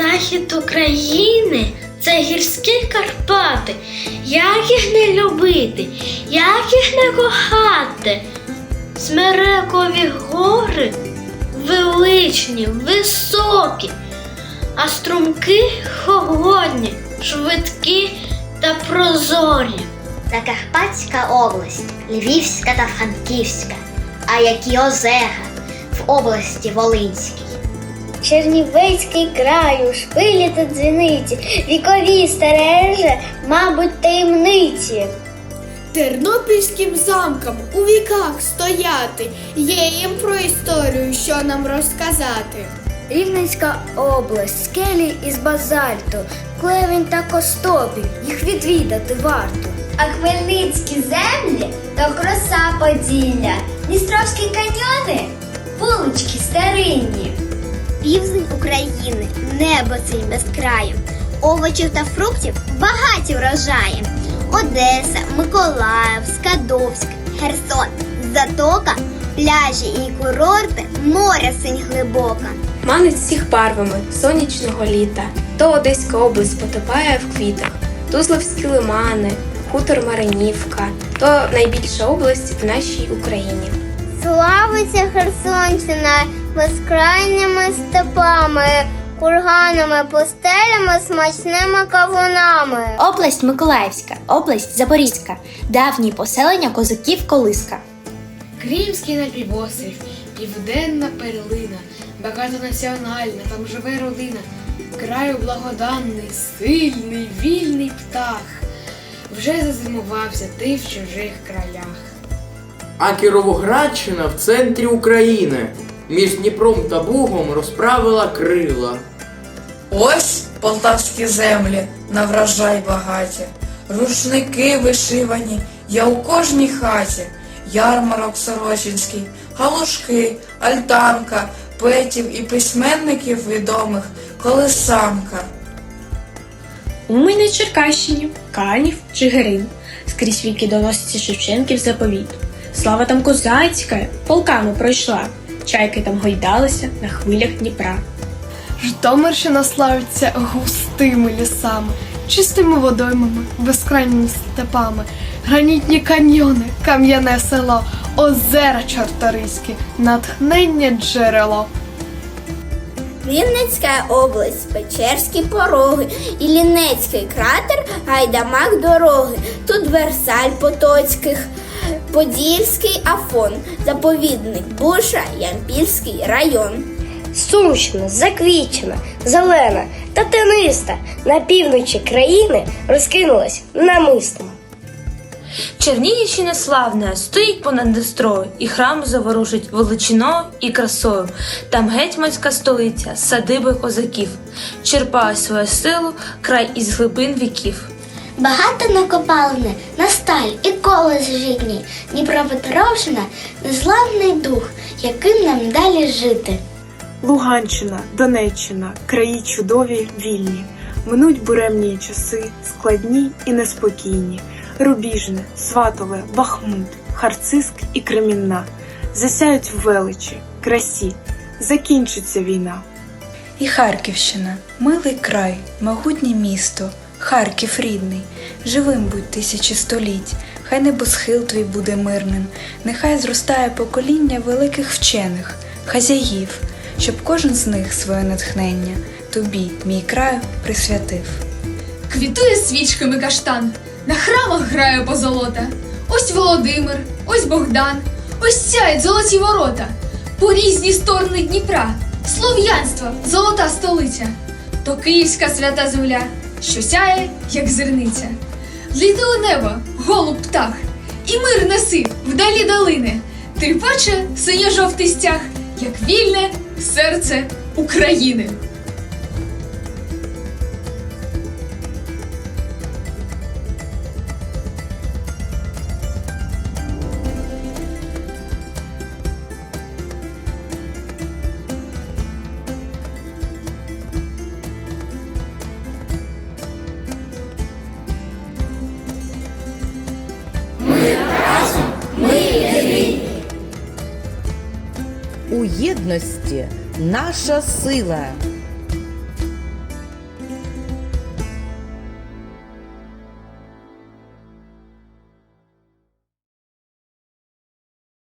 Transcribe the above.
Захід України це гірські Карпати. Як їх не любити, як їх не кохати? Смерекові гори величні, високі, а струмки холодні, швидкі та прозорі. Закарпатська область, Львівська та Франківська, а які озера в області Волинській. Чернівецький краю, шпилі та дзвіниці, вікові стереже, мабуть, таємниці. Тернопільським замкам у віках стояти, є їм про історію, що нам розказати. Рівненська область, скелі із базальту, клевень та костопіль, їх відвідати варто. А Хмельницькі землі то краса Поділля, Дністровські каньйони, вулички старинні. Небо цей безкраю, овочів та фруктів багаті врожаї. Одеса, Миколаїв, Скадовськ, Херсон, Затока, пляжі і курорти, моря синь глибока. Манить всіх барвами сонячного літа. То Одеська область потопає в квітах, Тузловські лимани, хутор Маринівка, то найбільша область в нашій Україні. Славиться Херсонщина безкрайніми степами, курганами, пустелями, смачними кавунами. Область Миколаївська, область Запорізька, давні поселення козаків Колиска. Кримський напівострів, південна перлина, багатонаціональна, там живе родина. Краю благоданний, сильний, вільний птах. Вже зазимувався ти в чужих краях. А Кіровоградщина в центрі України. Між Дніпром та Бугом розправила крила. Ось полтавські землі на врожай багаті, рушники вишивані, я у кожній хаті, ярмарок сорочинський, галушки, альтанка, поетів і письменників відомих, колесанка. У мене Черкащині, Канів, Чигирин. Скрізь віки доноситься Шевченків заповіт. Слава там козацька, полками пройшла. Чайки там гойдалися на хвилях Дніпра. Житомирщина славиться густими лісами, чистими водоймами, безкрайніми степами, гранітні каньйони, кам'яне село, озера чорториські, натхнення джерело. Рівненська область, Печерські пороги, Іллінецький кратер, Гайдамак дороги, тут Версаль Потоцьких, Подільський Афон, заповідник Буша, Ямпільський район. Сумщина, заквічена, зелена та тениста на півночі країни розкинулась намисно. Чернігівщина славна, стоїть понад Дестрою, і храм заворушить величиною і красою. Там гетьманська столиця, садиби козаків, черпає свою силу край із глибин віків. Багато накопалене на сталь і колес житній, Дніпропетровщина незламний дух, яким нам далі жити. Луганщина, Донеччина, краї чудові, вільні, минуть буремні часи, складні і неспокійні. Рубіжне, Сватове, Бахмут, Харциск і Кремінна засяють в величі, красі, закінчиться війна. І Харківщина, милий край, могутнє місто, Харків рідний, живим будь тисячі століть, хай небосхил твій буде мирним, нехай зростає покоління великих вчених, хазяїв, щоб кожен з них своє натхнення тобі, мій краю, присвятив. Квітує свічками каштан, на храмах грає позолота. Ось Володимир, ось Богдан, ось сяють золоті ворота. По різні сторони Дніпра, слов'янство, золота столиця, то Київська свята земля, що сяє, як зерниця. Літи у небо, голуб птах, і мир неси вдалі долини. Тріпаче синьо-жовтий стяг, як вільне серце України. У єдності наша сила.